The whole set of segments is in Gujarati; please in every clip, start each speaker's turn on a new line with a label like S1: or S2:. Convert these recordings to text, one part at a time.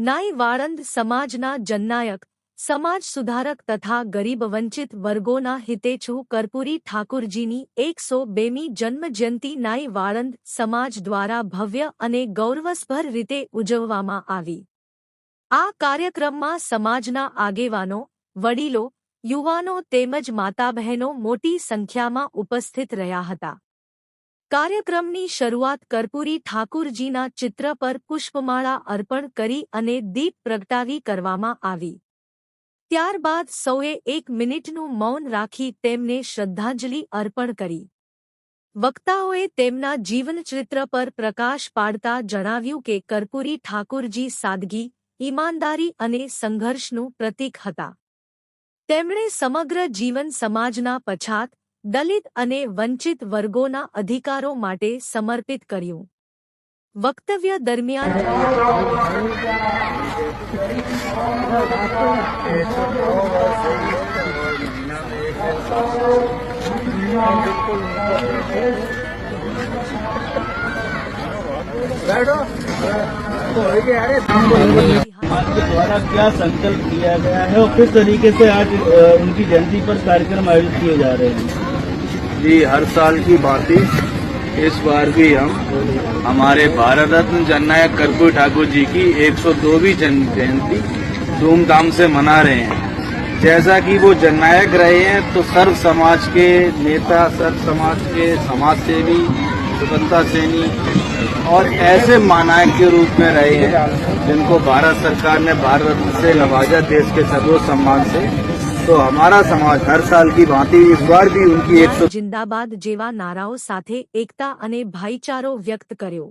S1: નાઈ વાળંદ સમાજના જનનાયક, સમાજ સુધારક તથા ગરીબ વંચિત વર્ગોના હિતેચ્છુ કર્પૂરી ઠાકુરજીની એકસો બેમી જન્મજયંતિ નાઈ વાળંદ સમાજ દ્વારા ભવ્ય અને ગૌરવસભર રીતે ઉજવવામાં આવી. આ કાર્યક્રમમાં સમાજના આગેવાનો, વડીલો, યુવાનો તેમજ માતા બહેનો મોટી સંખ્યામાં ઉપસ્થિત રહ્યા હતા. કાર્યક્રમની શરૂઆત કર્પૂરી ઠાકુરજીના ચિત્ર પર પુષ્પમાળા અર્પણ કરી અને દીપ પ્રગટાવી કરવામાં આવી. ત્યારબાદ સૌએ એક મિનિટનું મૌન રાખી તેમને શ્રદ્ધાંજલિ અર્પણ કરી. વક્તાઓએ તેમના જીવનચરિત્ર પર પ્રકાશ પાડતા જણાવ્યું કે કર્પૂરી ઠાકુરજી સાદગી, ઈમાનદારી અને સંઘર્ષનું પ્રતીક હતા. તેમણે સમગ્ર જીવન સમાજના પછાત દલિત અને વંચિત વર્ગોના અધિકારો માટે સમર્પિત કર્યું વક્તવ્ય દરમિયાન
S2: आपके द्वारा क्या संकल्प किया गया है और किस तरीके से आज अ, उनकी जयंती पर कार्यक्रम आयोजित किए जा रहे हैं
S3: जी, हर साल की भांति इस बार भी हम, हमारे भारत रत्न जननायक कर्पूर ठाकुर जी की 102वीं जन्म जयंती धूमधाम से मना रहे हैं। जैसा कि वो जननायक रहे हैं तो सर्व समाज के नेता, सर्व समाज के समाज सेवी स्वतंत्रता सेनी और ऐसे मानायक के रूप में रहे हैं, जिनको भारत सरकार ने भारत से नवाजा, देश के सर्वोच्च सम्मान से। तो हमारा समाज हर साल की भांति इस बार भी उनकी एक
S1: જિંદાબાદ જેવા નારાઓ સાથે એકતા અને ભાઈચારો વ્યક્ત કર્યો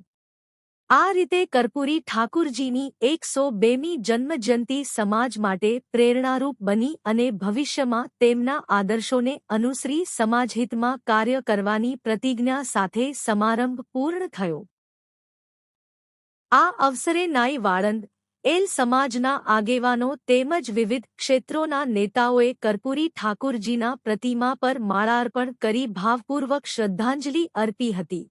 S1: આ રીતે કર્પૂરી ઠાકુરજીની એકસો બેમી જન્મજયંતિ સમાજ માટે પ્રેરણારૂપ બની અને ભવિષ્યમાં તેમના આદર્શોને અનુસરી સમાજહિતમાં કાર્ય કરવાની પ્રતિજ્ઞા સાથે સમારંભ પૂર્ણ થયો આ અવસરે નાઈ વાળંદ એલ સમાજના આગેવાનો તેમજ વિવિધ ક્ષેત્રોના નેતાઓએ કર્પૂરી ઠાકુરજીના પ્રતિમા પર માળાર્પણ કરી ભાવપૂર્વક શ્રદ્ધાંજલિ અર્પી હતી.